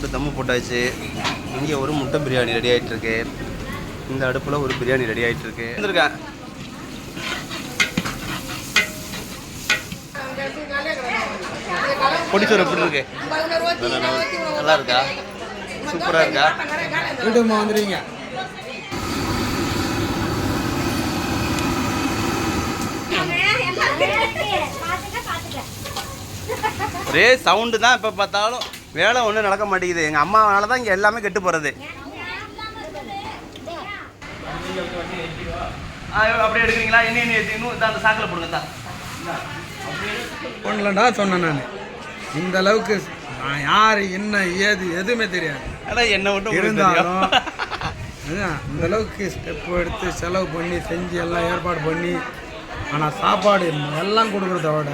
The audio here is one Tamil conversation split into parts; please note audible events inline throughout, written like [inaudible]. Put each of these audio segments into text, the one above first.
போட்டு தம்மு போட்டாச்சு. இங்கே ஒரு முட்டை பிரியாணி ரெடி ஆயிட்டு இருக்கு இந்த அடுப்பில் ஒரு பிரியாணி ரெடி ஆயிட்டு இருக்கு வந்திருக்கேன் பொடிச்சோறு எப்படி இருக்கு? நல்லா இருக்கா? சூப்பராக இருக்கா? வீட்டுமா வந்துடுவீங்க ஒரே சவுண்டு தான் இப்போ பார்த்தாலும். வேலை ஒன்றும் நடக்க மாட்டேங்குது. எங்கள் அம்மாவனால தான் இங்கே எல்லாமே கெட்டு போகிறது அப்படியே எடுக்கிறீங்களா? என்ன என்ன இன்னும் இந்த அந்த சாக்கில் போடுங்க தான் ஒன்றுலடா சொன்னேன் நான். இந்த அளவுக்கு நான் யார் என்ன ஏது எதுவுமே தெரியாது. அதான் என்ன மட்டும் இருந்தாலும் இந்த அளவுக்கு ஸ்டெப் எடுத்து செலவு பண்ணி செஞ்சு எல்லாம் ஏற்பாடு பண்ணி ஆனால் சாப்பாடு எல்லாம் கொடுக்குறத விட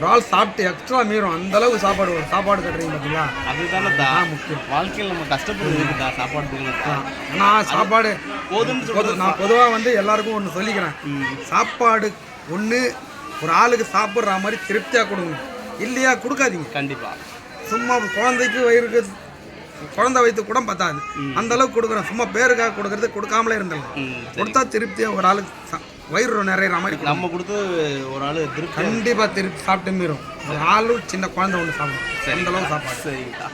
ஒரு ஆள் சாப்பிட்டு எக்ஸ்ட்ரா மீறும். அந்த அளவுக்கு சாப்பாடு ஒரு சாப்பாடு கட்டுறீங்க பார்த்தீங்களா அதுதானே அதான் முக்கியம். வாழ்க்கையில் நம்ம கஷ்டப்படுறது இருக்குதா? சாப்பாடு ஏன்னா சாப்பாடு போதும்னு நான் பொதுவாக வந்து எல்லாருக்கும் ஒன்று சொல்லிக்கிறேன். சாப்பாடு ஒன்று ஒரு ஆளுக்கு சாப்பிட்ற மாதிரி திருப்தியாக கொடுங்க. இல்லையா கொடுக்காதீங்க. கண்டிப்பா. சும்மா குழந்தைக்கு வயிறுக்கு குழந்தை வயிற்று கூட பத்தாது. அந்த அளவுக்கு கொடுக்குறேன். சும்மா பேருக்காக கொடுக்கறது கொடுக்காமலே இருந்துடலாம். கொடுத்தா திருப்தியாக ஒரு ஆளுக்கு வயிறு நிறையிற மாதிரி. நம்ம கொடுத்து ஒரு ஆள் திருப்தி கண்டிப்பா திருப்பி சாப்பிட்டு மீறும். ஒரு ஆளு சின்ன குழந்தை ஒன்று சாப்பிடும். அந்த அளவுக்கு சாப்பாடு. சரிங்கக்கா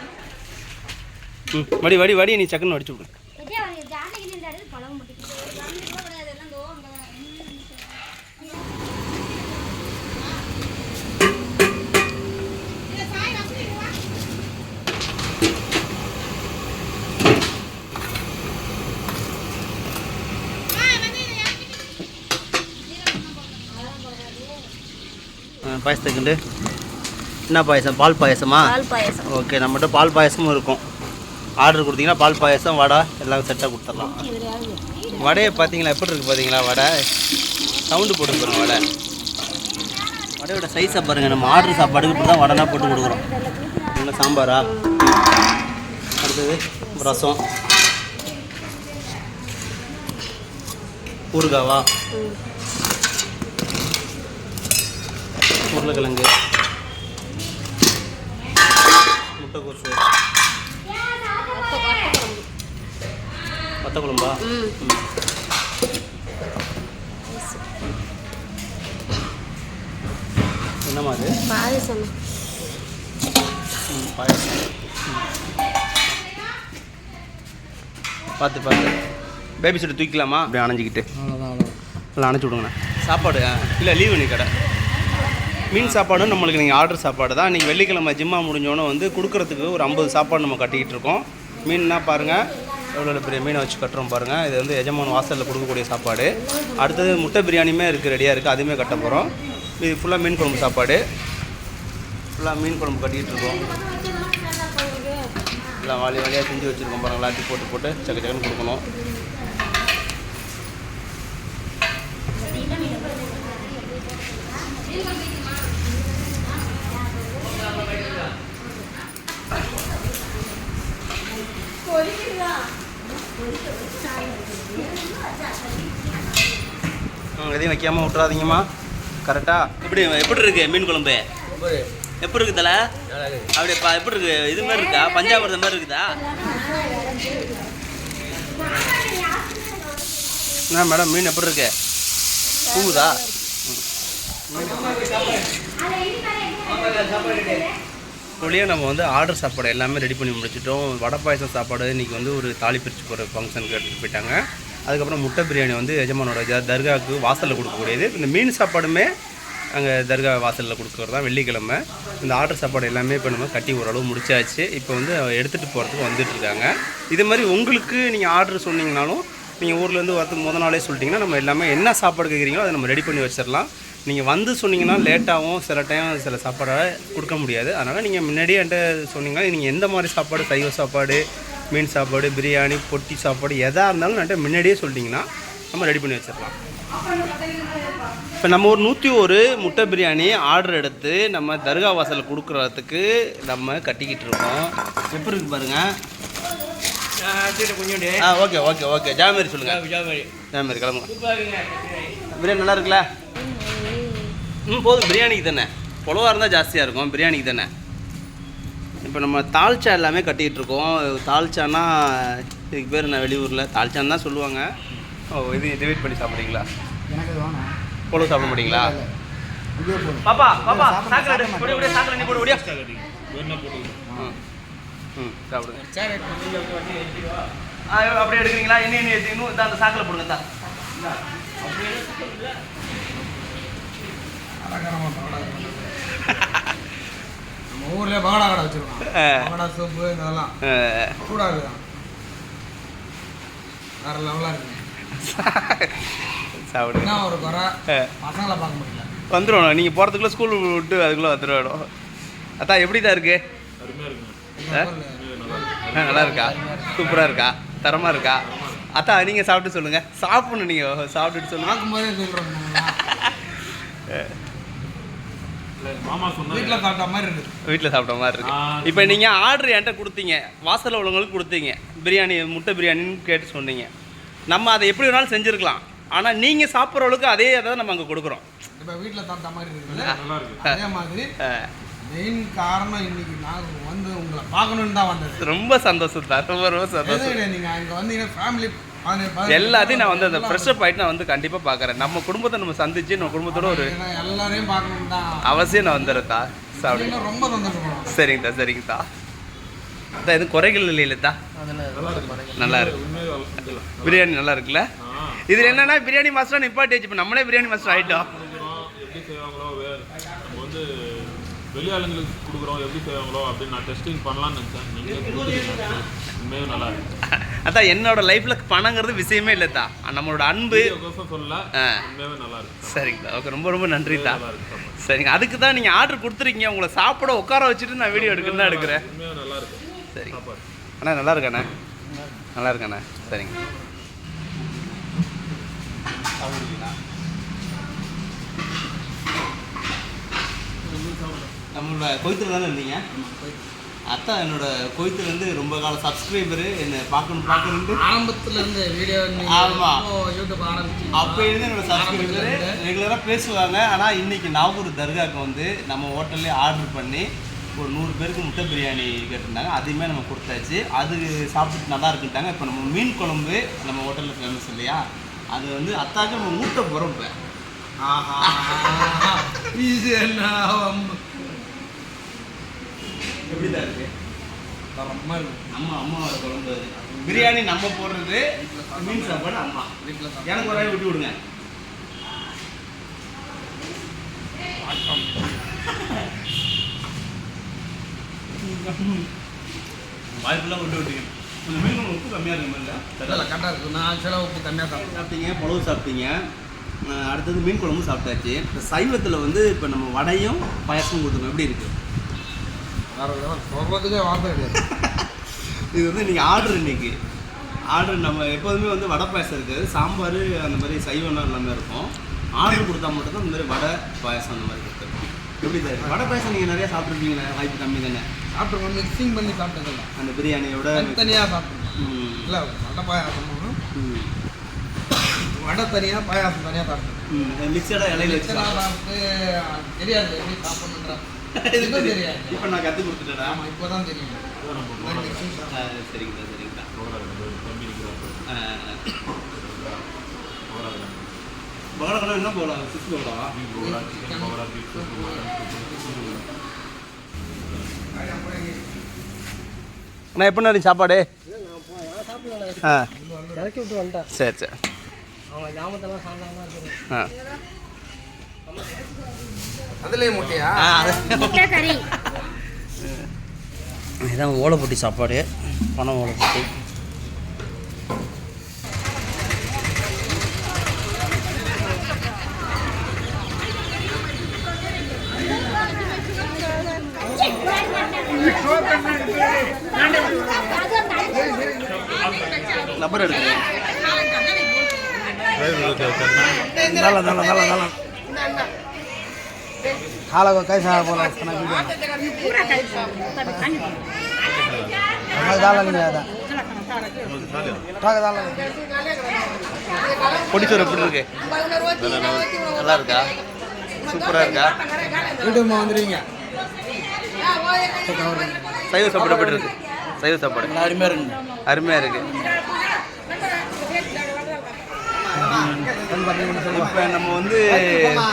ம் வடி வடி வடி நீ சக்குன்னு வடிச்சு விடு ஆ, பாயசத்துக்குண்டு? என்ன பாயசம்? பால் பாயசமா? பால் பாயசம். ஓகே நம்மகிட்ட பால் பாயசமும் இருக்கும். ஆர்டர் கொடுத்தீங்கன்னா பால் பாயசம் வடை எல்லாம் செட்டாக கொடுத்துடலாம். வடையை பார்த்தீங்களா? எப்படி இருக்குது பார்த்தீங்களா வடை? சவுண்டு போட்டு பாருங்க வடை. வடையோட சைஸை பாருங்கள் நம்ம ஆர்டர் சாப்பாடுக்கு இப்படி தான் வடைனா போட்டு கொடுக்குறோம். என்ன சாம்பாரா? அடுத்தது ரசம். ஊறுகாவா? உருளைக்கிழங்கு. முட்டைக்கோசு வத்த குழம்பா ம். என்னம்மா அது? பாயசம். பாயாசம். பார்த்து பார்த்து. பேபி சீட்டு தூக்கிக்கலாமா? அப்படியே அணைஞ்சிக்கிட்டு. அவ்வளோதான் அவ்வளோ நல்லா அணைச்சி விடுங்கண்ணே. சாப்பாடு இல்லை லீவு நீ கடை. மீன் சாப்பாடும் நம்மளுக்கு நீங்கள் ஆர்டர் சாப்பாடு தான். நீங்கள் வெள்ளிக்கிழமை ஜிம்மா முடிஞ்சோன்னே வந்து கொடுக்குறதுக்கு ஒரு ஐம்பது சாப்பாடு நம்ம கட்டிக்கிட்டு இருக்கோம். மீன்னா பாருங்கள் எவ்வளோ பெரிய மீனை வச்சு கட்டுறோம் பாருங்கள் இது வந்து எஜமான் வாசலில் கொடுக்கக்கூடிய சாப்பாடு. அடுத்தது முட்டை பிரியாணியுமே இருக்குது ரெடியாக இருக்குது அதுவுமே கட்ட போகிறோம் இது ஃபுல்லாக மீன் குழம்பு சாப்பாடு. ஃபுல்லாக மீன் குழம்பு கட்டிக்கிட்டு இருக்கோம். எல்லாம் வாலி வாலியாக செஞ்சு வச்சுருக்கோம் பாருங்கள் எல்லாத்தையும் போட்டு போட்டு சக்க சக்கன்னு கொடுக்கணும். எதையும் வைக்காம விட்றாதீங்கம்மா கரெக்டா எப்படி எப்படி இருக்கு மீன் குழம்பு? எப்படி இருக்கு தல? அப்படியே பா எப்படி இருக்கு? இது மாதிரி இருக்கா? பஞ்சாபிரதம் மாதிரி இருக்குதா? என்ன மேடம் மீன் எப்படி இருக்கு? தூங்குதா வழியாக நம்ம வந்து ஆர்டர் சாப்பாடு எல்லாமே ரெடி பண்ணி முடிச்சிட்டோம். வடை பாயசம் சாப்பாடு இன்றைக்கி வந்து ஒரு தாலி பிரித்து போகிற ஃபங்க்ஷனுக்கு எடுத்துகிட்டு போயிட்டாங்க. அதுக்கப்புறம் முட்டை பிரியாணி வந்து எஜமானோட தர்காவுக்கு வாசலில் கொடுக்கக்கூடியது. இந்த மீன் சாப்பாடுமே அங்கே தர்கா வாசலில் கொடுக்குறது தான் வெள்ளிக்கிழமை. இந்த ஆர்டர் சாப்பாடு எல்லாமே இப்போ நம்ம கட்டி ஓரளவு முடிச்சாச்சு. இப்போ வந்து எடுத்துகிட்டு போகிறதுக்கு வந்துட்டுருக்காங்க இது மாதிரி உங்களுக்கு நீங்கள் ஆர்டர் சொன்னீங்கனாலும் நீங்கள் ஊர்லேருந்து வரத்துக்கு முத நாளே சொல்லிட்டிங்கன்னா நம்ம எல்லாமே என்ன சாப்பாடு கேட்குறீங்களோ அதை நம்ம ரெடி பண்ணி வச்சிடலாம். நீங்கள் வந்து சொன்னீங்கன்னா லேட்டாகவும் சில டைம் சில சாப்பாடை கொடுக்க முடியாது. அதனால் நீங்கள் முன்னாடியே என்கிட்ட சொன்னீங்கன்னா நீங்கள் எந்த மாதிரி சாப்பாடு? சைவ சாப்பாடு மீன் சாப்பாடு பிரியாணி பொட்டி சாப்பாடு எதாக இருந்தாலும் என்கிட்ட முன்னாடியே சொல்லிட்டீங்கன்னா நம்ம ரெடி பண்ணி வச்சிடலாம். இப்போ நம்ம ஒரு நூற்றி ஒரு முட்டை பிரியாணி ஆர்டர் எடுத்து நம்ம தர்கா வாசலில் கொடுக்குறதுக்கு நம்ம கட்டிக்கிட்டு இருக்கோம். எப்படி இருக்கு பாருங்க? ஆ ஓகே ஓகே ஓகே ஜாமேரி சொல்லுங்கள் ஜாமேரி கிளம்புங்க. பிரியாணி நல்லா இருக்குல்ல? ம் போதும் பிரியாணிக்கு தானே? புலவா இருந்தால் ஜாஸ்தியாக இருக்கும் பிரியாணிக்கு தானே? இப்போ நம்ம தால்ச்சா எல்லாமே கட்டிகிட்டு இருக்கோம். தால்ச்சானா இதுக்கு பேர் என்ன வெளியூரில்? தால்ச்சான்னு தான் சொல்லுவாங்க. ஓ இது டிவைட் பண்ணி சாப்பிட்றீங்களா? எனக்கு இது வேணாம். போல சாப்பிட மாட்டீங்களா? போதும் பாப்பா பாப்பா நீ போடு ஒடியா ம். ம் சாப்பிடுங்க அப்படியே எடுக்கிறீங்களா? இன்னும் இன்னும் எடுத்து இன்னும் இந்த அந்த சாக்கில் போடுங்க தான் அடக்கரமா பகடா நம்ம ஊர்லயே பகடா கடை வச்சிருக்கோம். பகடா சூப்பு இதெல்லாம். சூடா இருக்குதான் வேற லெவலா இருக்கு சாப்பிடுங்க என்ன ஒரு குறை. பசங்களை பார்க்க முடியல. வந்துடும் நீங்கள் போகிறதுக்குள்ளே ஸ்கூல் விட்டு அதுக்குள்ளே வந்துடும் அதான் எப்படி தான் இருக்கு? நல்லா இருக்கா. சூப்பராக இருக்கா? தரமாக இருக்கா? அதான் நீங்கள் சாப்பிட்டு சொல்லுங்கள் சாப்பிடணும் நீங்கள் சாப்பிட்டுட்டு சொல்லுங்கள் வீட்டில் சாப்பிட்ட மாதிரி இருக்கு வீட்டில் சாப்பிட்ட மாதிரி இருக்கு. இப்போ நீங்கள் ஆர்டர் என்கிட்ட கொடுத்தீங்க. வாசலில் உள்ளவங்களுக்கு கொடுத்தீங்க. பிரியாணி முட்டை பிரியாணின்னு கேட்டு சொன்னீங்க. நம்ம அதை எப்படி வேணாலும் செஞ்சுருக்கலாம். ஆனால் நீங்கள் சாப்பிட்ற அளவுக்கு அதே தான் நம்ம அங்கே கொடுக்குறோம். இப்போ வீட்டில் சாப்பிட்ட மாதிரி இருக்குல்ல? நல்லா இருக்கு. அதே மாதிரி மெயின் காரணம் இன்னைக்கு நான் வந்து உங்களை பார்க்கணுன்னு தான் வந்தது. ரொம்ப சந்தோஷம் தான் ரொம்ப ரொம்ப சந்தோஷம். நீங்கள் அங்கே வந்தீங்கன்னா ஃபேமிலி எல்லாத்தையும் நான் வந்து அந்த ஃப்ரெஷ்அப் ஆகிட்டு நான் வந்து கண்டிப்பாக பார்க்குறேன். நம்ம குடும்பத்தை நம்ம சந்திச்சு நம்ம குடும்பத்தோட ஒரு எல்லாரையும் பார்க்கணும் அவசியம் நான் வந்துடுறேன் சாப்பிடுங்க ரொம்ப சந்தோஷப்படுவோம் சரிங்கத்தா சரிங்கத்தா அதான் எதுவும் குறைகள் இல்லைல்லத்தா நல்லா இருக்கு. பிரியாணி நல்லா இருக்குல்ல? இதில் என்னன்னா பிரியாணி மாஸ்டர் நிப்பாட்டி வச்சு இப்போ நம்மளே பிரியாணி மாஸ்டர் ஆகிட்டோம் வெளியாளுங்களுக்கு கொடுக்குறோம். எப்படி செய்வாங்களோ அப்படின்னு நான் டெஸ்டிங் பண்ணலாம்னு நினச்சேன். உண்மையாக நல்லா இருக்கு. அதான் என்னோட லைஃப்பில் பணங்கிறது விஷயமே இல்லைத்தா நம்மளோட அன்பு. கோசம் சொல்லல ஆ. உண்மையாகவே நல்லா இருக்கு. சரிங்கத்தா ஓகே ரொம்ப ரொம்ப இருக்கு. சாப்பாடு. சரிங்க அதுக்கு தான் நீங்கள் ஆர்டர் கொடுத்துருக்கீங்க. உங்களை சாப்பிட உட்கார வச்சுட்டு நான் வீடியோ எடுக்கணும்னு தான் எடுக்கிறேன். சாப்பாடு. அண்ணா நல்லா இருக்காண்ணே நல்லா இருக்காண்ணே சரிங்க. நம்மளோட கோயத்தில் தானே இருந்தீங்க? அத்தான் என்னோட கோயத்தில் இருந்து ரொம்ப கால சப்ஸ்கிரைபரு என்னை பார்க்கணும் பார்க்கணுன்ட்டு. ஆரம்பத்துல இருந்து வீடியோ ஆமா. யூடியூப் ஆரம்பிச்சு அப்போ இருந்து என்னோட சப்ஸ்கிரைபரு ரெகுலராக பேசுவாங்க. ஆனால் இன்னைக்கு நாகூர் தர்காவுக்கு வந்து நம்ம ஹோட்டல்லே ஆர்டர் பண்ணி ஒரு நூறு பேருக்கு முட்டை பிரியாணி கேட்டிருந்தாங்க. அதையுமே நம்ம கொடுத்தாச்சு. அது சாப்பிட்டு நல்லா இருக்குட்டாங்க இப்போ நம்ம மீன் குழம்பு நம்ம ஹோட்டலில் ஃபேமஸ் இல்லையா? அது வந்து அத்தாக்கு நம்ம ஊட்ட போகிறோம் இப்போ. ஆஹா. இது என்ன. எப்படி தான் இருக்கு அம்மா அம்மாவோட குழம்பு. பிரியாணி நம்ம போடுறது மீன் சாப்பாடு அம்மா. வீட்டில் எனக்கு ஒரு விட்டு விடுங்க. வாய்ப்பெல்லாம் விட்டு விட்டுங்க. கொஞ்சம் மீன் குழம்பு உப்பு கம்மியாக இருக்கு இல்லை? இல்லை கரெக்டாக இருக்கு. நான் சில உப்பு கம்மியாக சாப்பிட்டீங்க புலவு சாப்பிட்டீங்க. அடுத்தது மீன் குழம்பு சாப்பிட்டாச்சு. இப்போ சைவத்தில் வந்து இப்போ நம்ம வடையும் பாயசமும் கொடுத்துருக்கோம். எப்படி இருக்குது சொல்றதுக்கே வார்த்தை கிடையாது. [laughs] இது வந்து நீங்கள் ஆர்டர் இன்னைக்கு. ஆர்டர் நம்ம எப்போதுமே வந்து வடை பாயசம் இருக்காது. சாம்பார் அந்த மாதிரி சைவம்லாம் எல்லாமே இருக்கும். ஆர்டர் கொடுத்தா மட்டும்தான் இந்த மாதிரி வடை பாயசம் அந்த மாதிரி கொடுத்துருக்கோம் எப்படி சார்? வடை பாயசம் நீங்கள் நிறையா சாப்பிட்ருப்பீங்களே வாய்ப்பு கம்மி தானே சாப்பிட்டு மிக்சிங் பண்ணி சாப்பிட்டதில்ல. அந்த பிரியாணியோட தனித்தனியாக சாப்பிட்டோம் ம், இல்லை வடை பாயாசம் வடை தனியாக பாயாசம் தனியாக சாப்பிட்டோம் ம், மிக்சடாக இலையில வச்சு சாப்பிட்டு தெரியாது எப்படி சாப்பிடணுன்ற [laughs] இப்போ நான் கற்றுக் கொடுத்துட்டேன்? ஆமாம் இப்போ தான் தெரியும். அதான் நம்ம இந்த மாதிரி mixing சாப்பிட்டோம். சரிங்கண்ணா சரிங்கண்ணா போகிறாரு நம்ம தம்பி நிற்கிறாரு ஆ, போகிறாரு பகலக்கெல்லாம் என்ன போகலாம் சிக்ஸ் போகலாம் போகிறா சிக்கன் போகிறா பீஃப் அண்ணா எப்போ நேரம் சாப்பாடு ஆ சரி சரி. அவங்க கிராமத்தெல்லாம் சாப்பிட்டாங்க ஆ. அதுலேயே முட்டையா? இதான் ஓலைப்பட்டி சாப்பாடு. பணம் ஓலைப்பட்டி. நம்பர் எடுக்கிறேன் நல்லா நல்லா நல்லா நல்லா. खाला को कैसा है बोला खाना वीडियो पूरा करी खानी हमें दाल नहीं आया था दाल பொடிச்சோறு எப்படி இருக்கு நல்லா இருக்கா சூப்பராக இருக்கா யூடியூப் வந்துடுவீங்க சைவ சாப்பாடு எப்படி இருக்கு சைவ சாப்பாடு நல்லா அருமையாக இருக்குங்க அருமையாக இருக்கு இப்போ நம்ம வந்து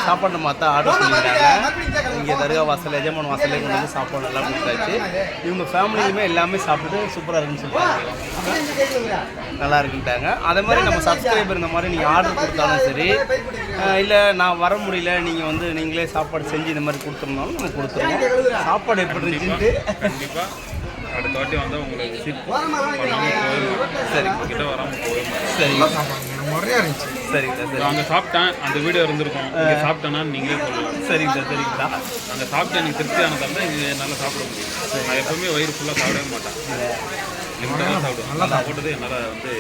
சாப்பாடு நம்ம அத்தா ஆர்டர் பண்ணியிருக்காங்க இங்கே தர்கா வாசல் எஜமான் வாசல்லே கொண்டு வந்து சாப்பாடு நல்லா கொடுத்தாச்சு. இவங்க ஃபேமிலியுமே எல்லாமே சாப்பிட்டுட்டு சூப்பராக இருக்குன்னு சொல்லிட்டாங்க. நல்லா இருக்குன்ட்டாங்க. அதே மாதிரி நம்ம சப்ஸ்கிரைபர் இந்த மாதிரி நீங்கள் ஆர்டர் கொடுத்தாலும் சரி இல்லை நான் வர முடியல நீங்கள் வந்து நீங்களே சாப்பாடு செஞ்சு இந்த மாதிரி கொடுத்துருந்தாலும் நம்ம கொடுத்துருவோம். சாப்பாடு எப்படி இருந்துச்சுன்ட்டு கண்டிப்பாக அடுத்த வாட்டி வந்தால் உங்களுக்கு விசிட் சரி கிட்ட வராமல் போயிடும் சரிங்க முறையாக இருந்துச்சு. சரிங்க சார் சரி அங்கே சாப்பிட்டேன் அந்த வீடியோ இருந்திருக்கும். இங்கே சாப்பிட்டேன்னா நீங்களே சொல்லலாம் சரிங்க சார் சரிங்க சார். அங்கே சாப்பிட்டு எனக்கு திருப்தியானதால் தான் இங்கே என்னால் சாப்பிட முடியும். நான் எப்பவுமே வயிறு ஃபுல்லாக சாப்பிடவே மாட்டேன். லிமிட்டாக சாப்பிடுவேன். நல்லா சாப்பிட்டது என்னால் வந்து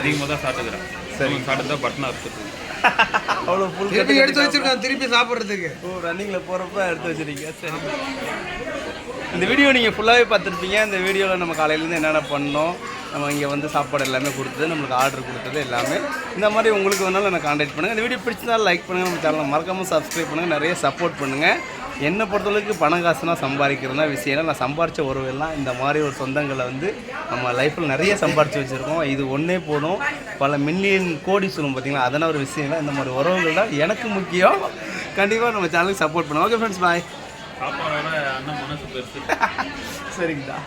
அதிகமாக தான் சாப்பிட்டுக்கிறேன். சரி சாப்பிட்டு தான் பட்டனாக இருக்குது அவ்வளோ ஃபுல் திருப்பி எடுத்து வச்சிருக்கேன் திருப்பி சாப்பிட்றதுக்கு. ஓ ரன்னிங்கில் போகிறப்ப எடுத்து வச்சிருக்கீங்க. சரி. இந்த வீடியோ நீங்கள் ஃபுல்லாகவே பார்த்துருப்பீங்க. இந்த வீடியோவில் நம்ம காலையிலேருந்து என்னென்ன பண்ணோம்? நம்ம இங்கே வந்து சாப்பாடு எல்லாமே கொடுத்தது நம்மளுக்கு ஆர்டர் கொடுத்தது எல்லாமே. இந்த மாதிரி உங்களுக்கு வேணாலும் எனக்கு காண்டாக்ட் பண்ணுங்கள் இந்த வீடியோ பிடிச்சிருந்தாலும் லைக் பண்ணுங்கள் நம்ம சேனலை மறக்காமல் சப்ஸ்கிரைப் பண்ணுங்கள் நிறைய சப்போர்ட் பண்ணுங்கள் என்னை பொறுத்தளவுக்கு பணம் காசுனா சம்பாதிக்கிறதா விஷயம். நான் சம்பாரித்த உறவெல்லாம் இந்த மாதிரி ஒரு சொந்தங்களை வந்து நம்ம லைஃப்பில் நிறைய சம்பாரித்து வச்சுருக்கோம். இது ஒன்றே போதும். பல மில்லியன் கோடி சொல்லும் பார்த்தீங்களா அதெல்லாம் ஒரு விஷயம் இல்லை. இந்த மாதிரி உறவுகள் தான் எனக்கு முக்கியம். கண்டிப்பாக நம்ம சேனலுக்கு சப்போர்ட் பண்ணுவோம் ஓகே ஃப்ரெண்ட்ஸ் பாய் சரிங்கடா.